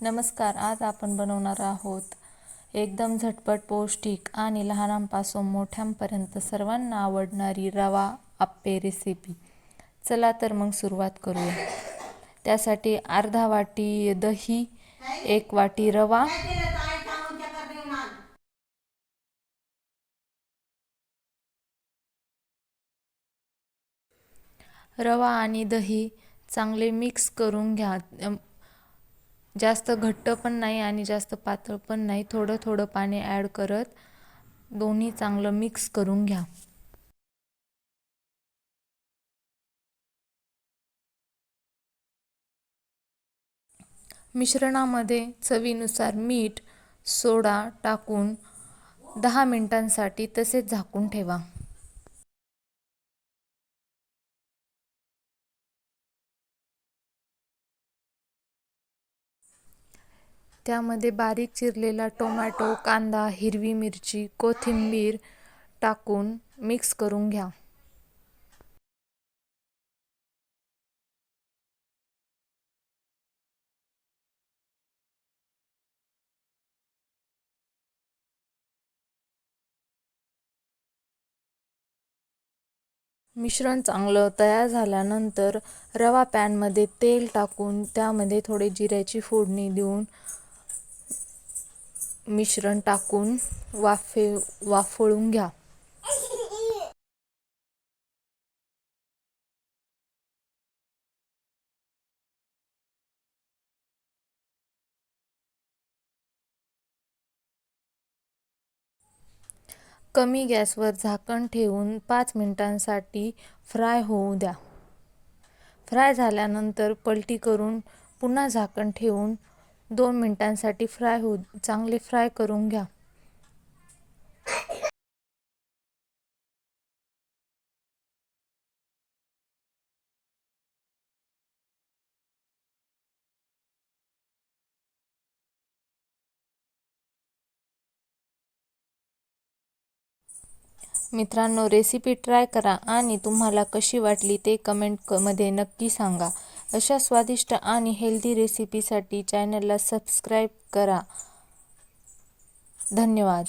नमस्कार आज आपण बनवणार आहोत एकदम झटपट पौष्टिक आणि लहानांपासून मोठ्यांपर्यंत सर्वांना आवडणारी रवा आप्पे रेसिपी चला तर मग सुरुवात करूया. त्यासाठी अर्धा वाटी दही एक वाटी रवा. रवा आणि दही चांगले मिक्स करून घ्या. जास्त घट्ट पण नाही आणि जास्त पातळ पण नाही. थोडं थोडं पाणी ॲड करत दोन्ही चांगलं मिक्स करून घ्या. मिश्रणामध्ये चवीनुसार मीठ सोडा टाकून दहा मिनिटांसाठी तसेच झाकून ठेवा. त्यामध्ये बारीक चिरलेला टोमॅटो कांदा हिरवी मिरची कोथिंबीर टाकून मिक्स करून घ्या. मिश्रण चांगलं तयार झाल्यानंतर रवा पॅनमध्ये तेल टाकून त्यामध्ये थोडे जिऱ्याची फोडणी देऊन मिश्रण टाकून वाफे वाफळून घ्या. कमी गॅसवर झाकण ठेवून पाच मिनिटांसाठी फ्राय होऊ द्या. फ्राय झाल्यानंतर पलटी करून पुन्हा झाकण ठेवून दोन मिनिटांसाठी फ्राय होऊ चांगले फ्राय करून घ्या. मित्रांनो रेसिपी ट्राय करा आणि तुम्हाला कशी वाटली ते कमेंटमध्ये नक्की सांगा. अशा स्वादिष्ट आणि हेल्दी रेसिपीसाठी चॅनलला सबस्क्राईब करा. धन्यवाद.